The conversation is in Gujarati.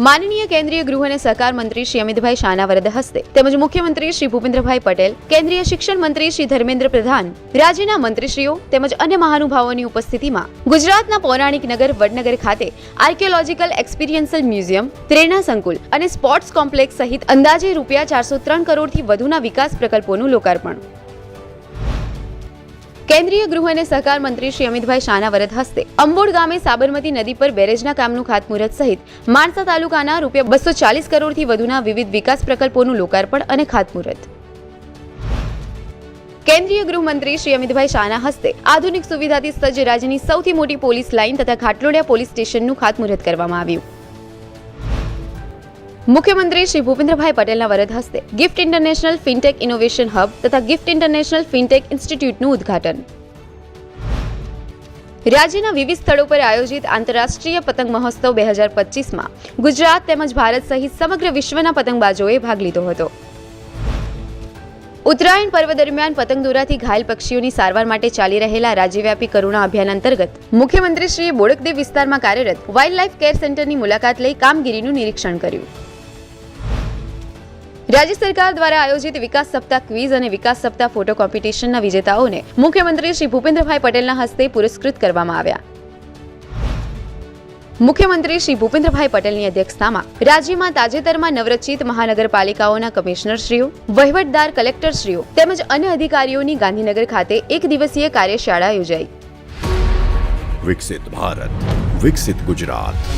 માનનીય કેન્દ્રીય ગૃહ અને સહકાર મંત્રી શ્રી અમિતભાઈ શાહના વરદ હસ્તે તેમજ મુખ્યમંત્રી શ્રી ભૂપેન્દ્રભાઈ પટેલ, કેન્દ્રીય શિક્ષણ મંત્રી શ્રી ધર્મેન્દ્ર પ્રધાન, રાજ્યના મંત્રીશ્રીઓ તેમજ અન્ય મહાનુભાવોની ઉપસ્થિતિમાં ગુજરાતના પૌરાણિક નગર વડનગર ખાતે આર્કિયોલોજીકલ એક્સપિરિયન્સલ મ્યુઝિયમ, પ્રેરણા સંકુલ અને સ્પોર્ટ્સ કોમ્પ્લેક્સ સહિત અંદાજે રૂપિયા ચારસો ત્રણ કરોડથી વધુના વિકાસ પ્રકલ્પોનું લોકાર્પણ. કેન્દ્રીય ગૃહ અને સહકાર મંત્રી શ્રી અમિતભાઈ શાહના હસ્તે અંબોડ ગામે સાબરમતી નદી પર બેરેજના કામનું ખાતમુહૂર્ત સહિત માણસા તાલુકાના રૂપિયા બસો ચાલીસ કરોડથી વધુના વિવિધ વિકાસ પ્રકલ્પોનું લોકાર્પણ અને ખાતમુહૂર્ત. કેન્દ્રીય ગૃહમંત્રી શ્રી અમિતભાઈ શાહના હસ્તે આધુનિક સુવિધાથી સજ્જ રાજ્યની સૌથી મોટી પોલીસ લાઇન તથા ખાટલોડિયા પોલીસ સ્ટેશનનું ખાતમુહૂર્ત કરવામાં આવ્યું. મુખ્યમંત્રી શ્રી ભૂપેન્દ્રભાઈ પટેલના વરદ હસ્તે GIFT international fintech innovation hub તથા ગિફ્ટ ઇન્ટરનેશનલ ફિનટેક ઇન્સ્ટિટ્યૂટનું ઉદ્ઘાટન. રાજ્યના વિવિધ સ્થળો પર આયોજિત આંતરરાષ્ટ્રીય પતંગ મહોત્સવ બે હજાર પચીસમાં ગુજરાત તેમજ ભારત સહિત સમગ્ર વિશ્વના પતંગબાજોએ ભાગ લીધો હતો. ઉત્તરાયણ પર્વ દરમિયાન પતંગ દોરાથી ઘાયલ પક્ષીઓની સારવાર માટે ચાલી રહેલા રાજ્યવ્યાપી કરુણા અભિયાન અંતર્ગત મુખ્યમંત્રીશ્રીએ બોડકદેવ વિસ્તારમાં કાર્યરત વાઇલ્ડ લાઇફ કેર સેન્ટરની મુલાકાત લઈ કામગીરીનું નિરીક્ષણ કર્યું. રાજ્ય સરકાર દ્વારા આયોજિત વિકાસ સપ્તાહ ક્વિઝ અને વિકાસ સપ્તાહ ફોટો કોમ્પિટિશનના વિજેતાઓને મુખ્યમંત્રી શ્રી ભૂપેન્દ્રભાઈ પટેલના હસ્તે પુરસ્કૃત કરવામાં આવ્યા. મુખ્યમંત્રી શ્રી ભૂપેન્દ્રભાઈ પટેલની અધ્યક્ષતામાં રાજ્યમાં તાજેતરમાં નવરચિત મહાનગરપાલિકાઓના કમિશનરશ્રીઓ, વહીવટદાર કલેક્ટરશ્રીઓ તેમજ અન્ય અધિકારીઓની ગાંધીનગર ખાતે એક દિવસીય કાર્યશાળા યોજાઈ. વિકસિત ભારત, વિકસિત ગુજરાત.